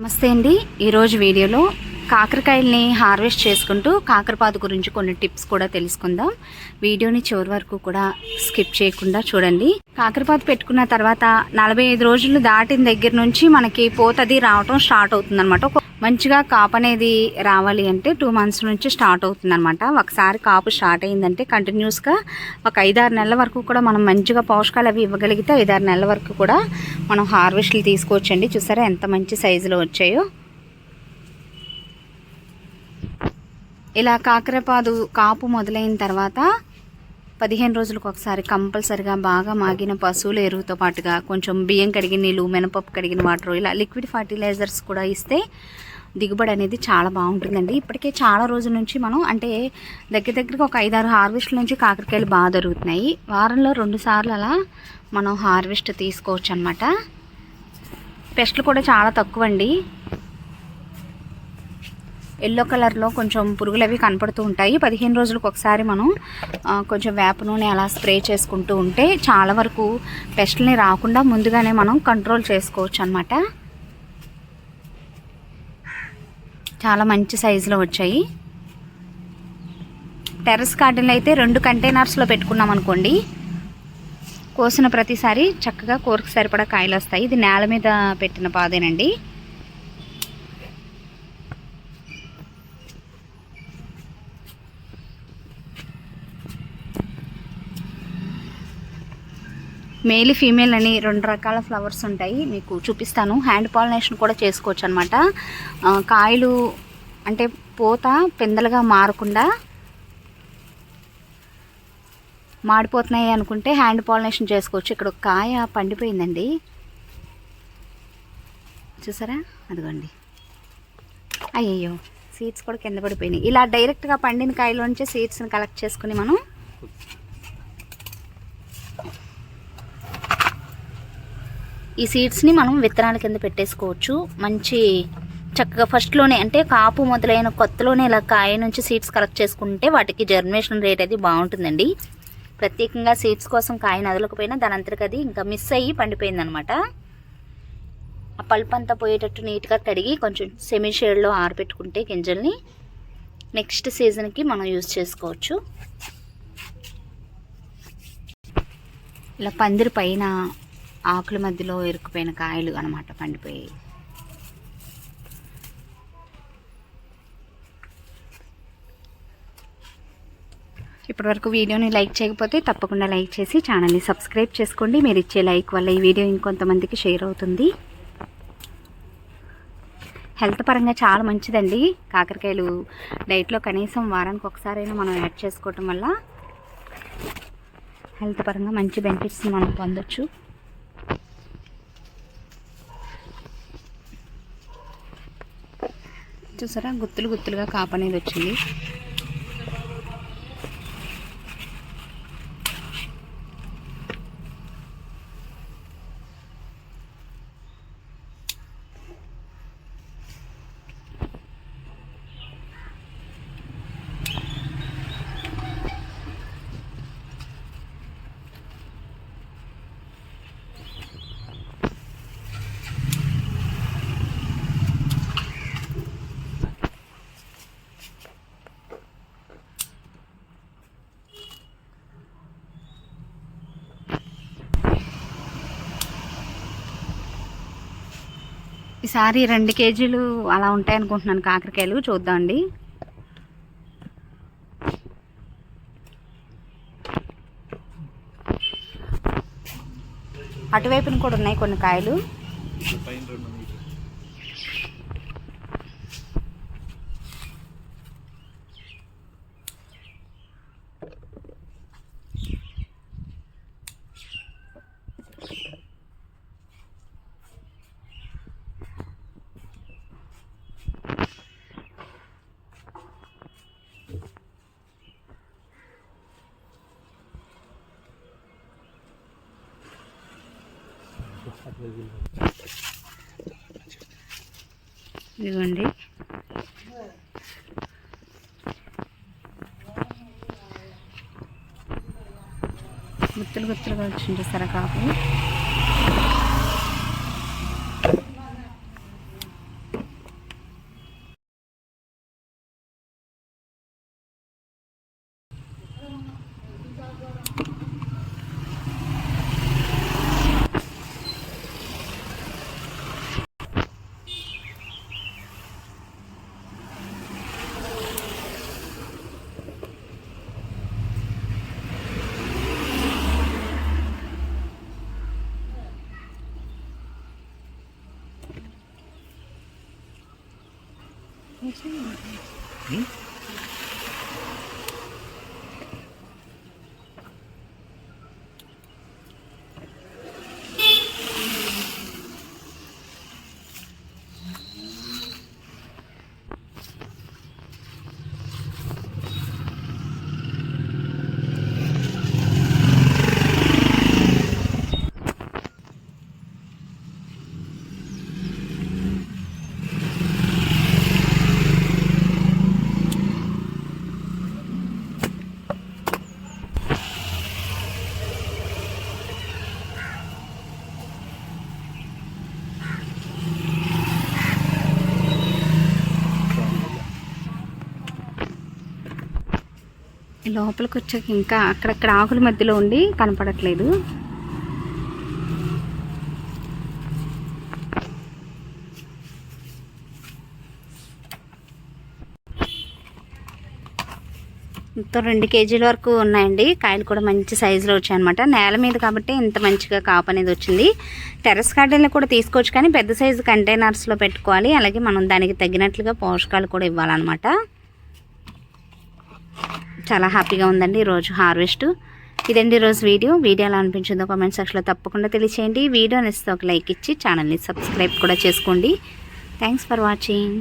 నమస్తే అండి. ఈరోజు వీడియోలో కాకరకాయల్ని హార్వెస్ట్ చేసుకుంటూ కాకరపాదు గురించి కొన్ని టిప్స్ కూడా తెలుసుకుందాం. వీడియోని చివరి వరకు కూడా స్కిప్ చేయకుండా చూడండి. కాకరపాదు పెట్టుకున్న తర్వాత నలభై ఐదు రోజులు దాటిన దగ్గర నుంచి మనకి పోతది రావటం స్టార్ట్ అవుతుంది అనమాట మంచిగా కాపు అనేది రావాలి అంటే టూ మంత్స్ నుంచి స్టార్ట్ అవుతుంది అనమాట ఒకసారి కాపు స్టార్ట్ అయిందంటే కంటిన్యూస్గా ఒక ఐదారు నెలల వరకు కూడా మనం మంచిగా పోషకాలు అవి ఇవ్వగలిగితే ఐదారు నెలల వరకు కూడా మనం హార్వెస్ట్లు తీసుకోవచ్చండి. చూసారా ఎంత మంచి సైజులో వచ్చాయో. ఇలా కాకరపాదు కాపు మొదలైన తర్వాత పదిహేను రోజులకు ఒకసారి కంపల్సరిగా బాగా మాగిన పశువుల ఎరువుతో పాటుగా కొంచెం బియ్యం కడిగిన నీళ్ళు మినపప్పు కడిగిన వాటర్ ఇలా లిక్విడ్ ఫర్టిలైజర్స్ కూడా ఇస్తే దిగుబడి అనేది చాలా బాగుంటుందండి. ఇప్పటికే చాలా రోజుల నుంచి మనం అంటే దగ్గర దగ్గరగా ఒక ఐదారు హార్వెస్ట్ల నుంచి కాకరకాయలు బాగా దొరుకుతున్నాయి. వారంలో రెండు సార్లు అలా మనం హార్వెస్ట్ తీసుకోవచ్చు అనమాట పెస్ట్లు కూడా చాలా తక్కువ అండి ఎల్లో కలర్లో కొంచెం పురుగులు అవి కనపడుతూ ఉంటాయి. పదిహేను రోజులకు ఒకసారి మనం కొంచెం వేప నూనె అలా స్ప్రే చేసుకుంటూ ఉంటే చాలా వరకు పెస్ట్ని రాకుండా ముందుగానే మనం కంట్రోల్ చేసుకోవచ్చు అనమాట చాలా మంచి సైజులో వచ్చాయి. టెర్రస్ గార్డెన్లో అయితే రెండు కంటైనర్స్లో పెట్టుకున్నాం అనుకోండి. కోసిన ప్రతిసారి చక్కగా కూరకు సరిపడా కాయలు వస్తాయి. ఇది నేల మీద పెట్టిన పాదేనండి. మేల్ ఫీమేల్ అని రెండు రకాల ఫ్లవర్స్ ఉంటాయి. మీకు చూపిస్తాను. హ్యాండ్ పాలినేషన్ కూడా చేసుకోవచ్చు అనమాట కాయలు అంటే పూత పిందలుగా మారకుండా మాడిపోతున్నాయి అనుకుంటే హ్యాండ్ పాలినేషన్ చేసుకోవచ్చు. ఇక్కడ ఒక కాయ పండిపోయిందండి. చూసారా? అదిగోండి. అయ్యయ్యో సీడ్స్ కూడా కింద పడిపోయినాయి. ఇలా డైరెక్ట్గా పండిన కాయలోంచి సీడ్స్ని కలెక్ట్ చేసుకుని మనం ఈ సీడ్స్ని మనం విత్తనాల కింద పెట్టేసుకోవచ్చు. మంచి చక్కగా ఫస్ట్లోనే అంటే కాపు మొదలైన కొత్తలోనే ఇలా కాయ నుంచి సీడ్స్ కలెక్ట్ చేసుకుంటే వాటికి జర్మినేషన్ రేట్ అది బాగుంటుందండి. ప్రత్యేకంగా సీడ్స్ కోసం కాయ నదలకపోయినా దాని అంతటికి అది ఇంకా మిస్ అయ్యి పండిపోయిందనమాట. ఆ పల్ప్ అంతా పోయేటట్టు నీట్గా కడిగి కొంచెం సెమీ షేడ్లో ఆరబెట్టుకుంటే గింజల్ని నెక్స్ట్ సీజన్కి మనం యూజ్ చేసుకోవచ్చు. ఇలా పందిరి పైన ఆకుల మధ్యలో ఇరుక్కుపోయిన కాయలు అనమాట పండిపోయాయి ఇప్పటివరకు వీడియోని లైక్ చేయకపోతే తప్పకుండా లైక్ చేసి ఛానల్ని సబ్స్క్రైబ్ చేసుకోండి. మీరు ఇచ్చే లైక్ వల్ల ఈ వీడియో ఇంకొంతమందికి షేర్ అవుతుంది. హెల్త్ పరంగా చాలా మంచిదండి. కాకరకాయలు డైట్లో కనీసం వారానికి ఒకసారైనా మనం యాడ్ చేసుకోవటం వల్ల హెల్త్ పరంగా మంచి బెనిఫిట్స్ మనం పొందొచ్చు. చూసారా? గుత్తులు గుత్తులుగా కాపు అనేది వచ్చింది ఈసారి రెండు కేజీలు అలా ఉంటాయి అనుకుంటున్నాను కాకరకాయలు చూద్దామండి. అటువైపున కూడా ఉన్నాయి కొన్ని కాయలు. ఇదిగోండి. గుత్తులు గుత్తులుగా వచ్చింది చూసారా ఈ లోపలికి వచ్చాక ఇంకా అక్కడక్కడ ఆకుల మధ్యలో ఉండి కనపడట్లేదు. మొత్తం రెండు కేజీల వరకు ఉన్నాయండి. కాయలు కూడా మంచి సైజులో వచ్చాయన్నమాట. నేల మీద కాబట్టి ఇంత మంచిగా కాపు అనేది వచ్చింది. టెర్రస్ గార్డెన్లో కూడా తీసుకోవచ్చు కానీ పెద్ద సైజు కంటైనర్స్లో పెట్టుకోవాలి. అలాగే మనం దానికి తగినట్లుగా పోషకాలు కూడా ఇవ్వాలన్నమాట. చాలా హ్యాపీగా ఉందండి ఈరోజు హార్వెస్ట్. ఇదండి ఈరోజు వీడియో. వీడియో ఎలా అనిపించిందో కామెంట్ సెక్షన్లో తప్పకుండా తెలియచేయండి. వీడియో నచ్చితే ఒక లైక్ ఇచ్చి ఛానల్ని సబ్స్క్రైబ్ కూడా చేసుకోండి. Thanks for watching.